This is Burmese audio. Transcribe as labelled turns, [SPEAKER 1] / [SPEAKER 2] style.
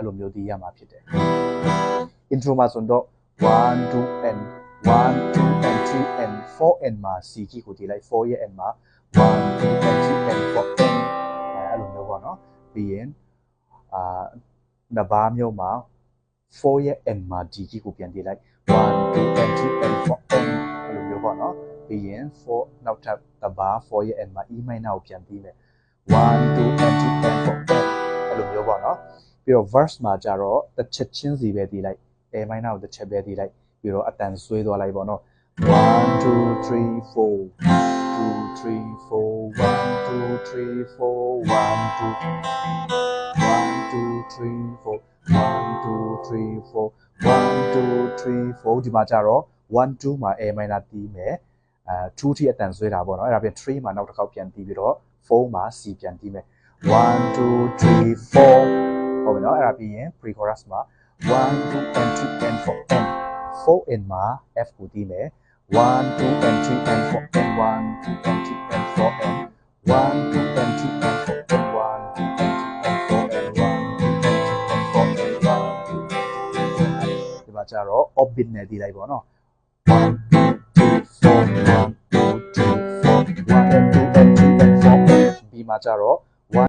[SPEAKER 1] အဲ့လိုမျိုးသိရမှာဖြစ်တယ် intro မှာဆိုတော့1 2 and 1 2 and 3 and 4 and မှာ C key ကိုဒီလိုက်4ရဲ့ and မှာ1 2 and 3 and 4 and အဲ့လိုမျိုးပေါ့နော်ပြီးရင်အာနဘာမျိုးမှာ4ရဲ့ and မှာ D key ကိုပြန်ဒီလိုက်1 2 and 3 and 4 and အဲ့လိုမျိုးပေါ့နော်ပြီးရင်4နောက်ထပ်တဘာ4ရဲ့ and မှာ E minor ကိုပြန်ပြီးမယ်1 2 and 3 and 4 and အဲ့လိုမျိုး ပေါ့နော်ပြီးတော့ verse မှာကြတော့တစ်ချက်ချင်းစီပဲဒီလိုက် A minor ကိုတစ်ချက်ပဲဒီလိုက်ပြီးတော့အတန်ဆွဲသွားလိုက်ပေါ့နော်1 2 3 4 2 3 4 1 2 3 4 1 2 1 2 3 4 1 2 3 4 1 2 3 4ဒီမှာကြတော့1 2မှာ A minor တီးမယ်အဲ2ထိအတန်ဆွဲတာပေါ့နော်အဲ့ဒါပြန်3မှာနောက်တစ်ခေါက်ပြန်တီးပြီးတော့4မှာ C ပြန်တီးမယ်1 2 3 4 ဟုတ်ပြီနော်အဲ့ဒါပြီးရင် pre chorus မှာ1 2 and 3 and 4 and 4 in မှာ F ကိုတီးမယ်1 2 and 3 and 4 and 1 2 and 3 and 4 and 1 2 and 3 and 4 and 1 2 and 3 and 4 and 1 2 and 3 and 4 and 1ဒီမှာကျတော့ orbit နဲ့တီးလိုက်ပေါ့နော်1 2 3 4 1 2 3 4 1 and 2 and 3 and 4 and ဒီမှာကျတော့